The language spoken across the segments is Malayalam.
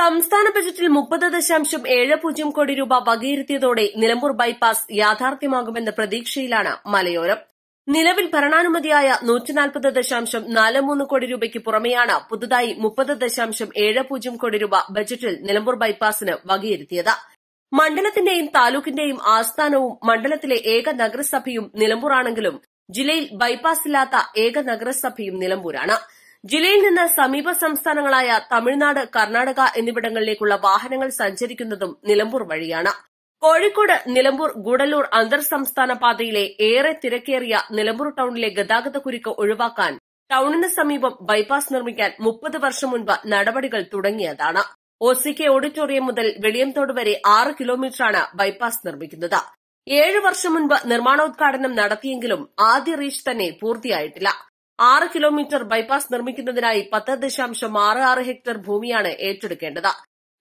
സംസ്ഥാന ബജറ്റിൽ മുപ്പത് ദശാംശം ഏഴ് പൂജ്യം കോടി രൂപ വകയിരുത്തിയതോടെ നിലമ്പൂർ ബൈപ്പാസ് യാഥാർത്ഥ്യമാകുമെന്ന പ്രതീക്ഷയിലാണ് മലയോരം. നിലവിൽ ഭരണാനുമതിയായ നൂറ്റിനാൽപ്പത് ദശാംശം നാല് മൂന്ന് കോടി രൂപയ്ക്ക് പുറമെയാണ് പുതുതായി മുപ്പത് ദശാംശം ഏഴ് പൂജ്യം കോടി രൂപ ബജറ്റിൽ നിലമ്പൂർ ബൈപ്പാസിന് വകയിരുത്തിയത്. മണ്ഡലത്തിന്റെയും താലൂക്കിന്റെയും ആസ്ഥാനവും മണ്ഡലത്തിലെ ഏക നഗരസഭയും നിലമ്പൂറാണെങ്കിലും ജില്ലയിൽ ബൈപ്പാസ് ഇല്ലാത്ത ഏക നഗരസഭയും നിലമ്പൂരാണ്. ജില്ലയിൽ നിന്ന് സമീപ സംസ്ഥാനങ്ങളായ തമിഴ്നാട് കർണാടക എന്നിവിടങ്ങളിലേക്കുള്ള വാഹനങ്ങൾ സഞ്ചരിക്കുന്നതും നിലമ്പൂർ വഴിയാണ്. കോഴിക്കോട് നിലമ്പൂർ ഗുഡലൂർ അന്തർ സംസ്ഥാന പാതയിലെ ഏറെ തിരക്കേറിയ നിലമ്പൂർ ടൌണിലെ ഗതാഗത കുരുക്ക് ഒഴിവാക്കാൻ ടൌണിന് സമീപം ബൈപ്പാസ് നിർമ്മിക്കാൻ മുപ്പത് വർഷം മുൻപ് നടപടികൾ തുടങ്ങിയതാണ്. ഒ സി കെ ഓഡിറ്റോറിയം മുതൽ വെളിയംതോട് വരെ ആറ് കിലോമീറ്ററാണ് ബൈപ്പാസ് നിർമ്മിക്കുന്നത്. ഏഴ് വർഷം മുൻപ് നിർമ്മാണോദ്ഘാടനം നടത്തിയെങ്കിലും ആദ്യ റീച്ച് തന്നെ പൂർത്തിയായിട്ടില്ല. ആറ് കിലോമീറ്റർ ബൈപ്പാസ് നിർമ്മിക്കുന്നതിനായി പത്ത് ദശാംശം ആറ് ആറ് ഹെക്ടർ ഭൂമിയാണ് ഏറ്റെടുക്കേണ്ടത്.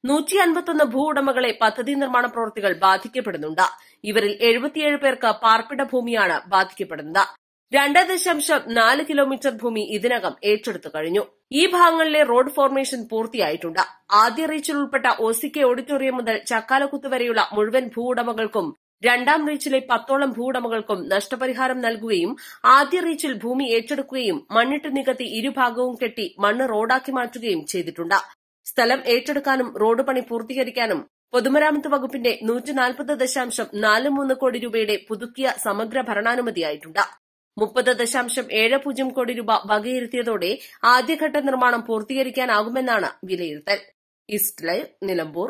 നൂറ്റി അൻപത്തൊന്ന് ഭൂ ഉടമകളെ പദ്ധതി നിർമ്മാണ പ്രവൃത്തികൾ ബാധിക്കപ്പെടുന്നുണ്ട്. ഇവരിൽ എഴുപത്തിയേഴ് പേർക്ക് പാർപ്പിട ഭൂമിയാണ് ബാധിക്കപ്പെടുന്നത്. രണ്ട് ദശാംശം നാല് കിലോമീറ്റർ ഭൂമി ഇതിനകം ഏറ്റെടുത്തു കഴിഞ്ഞു. ഈ ഭാഗങ്ങളിലെ റോഡ് ഫോർമേഷൻ പൂർത്തിയായിട്ടുണ്ട്. ആദ്യ റീച്ചിൽ ഉൾപ്പെട്ട ഒസിക്കെ ഓഡിറ്റോറിയം മുതൽ ചക്കാലക്കുത്ത് വരെയുള്ള മുഴുവൻ ഭൂ ഉടമകൾക്കും രണ്ടാം റീച്ചിലെ പത്തോളം ഭൂവുടമകൾക്കും നഷ്ടപരിഹാരം നൽകുകയും ആദ്യ റീച്ചിൽ ഭൂമി ഏറ്റെടുക്കുകയും മണ്ണിട്ട് നികത്തി ഇരുഭാഗവും കെട്ടി മണ്ണ് റോഡാക്കി മാറ്റുകയും ചെയ്തിട്ടുണ്ട്. സ്ഥലം ഏറ്റെടുക്കാനും റോഡ് പണി പൂർത്തീകരിക്കാനും പൊതുമരാമത്ത് വകുപ്പിന്റെ നൂറ്റിനാൽപ്പത് ദശാംശം നാല് മൂന്ന് കോടി രൂപയുടെ പുതുക്കിയ സമഗ്ര ഭരണാനുമതിയായിട്ടുണ്ട്. മുപ്പത് ദശാംശം ഏഴ് പൂജ്യം കോടി രൂപ വകയിരുത്തിയതോടെ ആദ്യഘട്ട നിർമ്മാണം പൂർത്തീകരിക്കാനാകുമെന്നാണ് വിലയിരുത്തൽ. East Live Nilambur.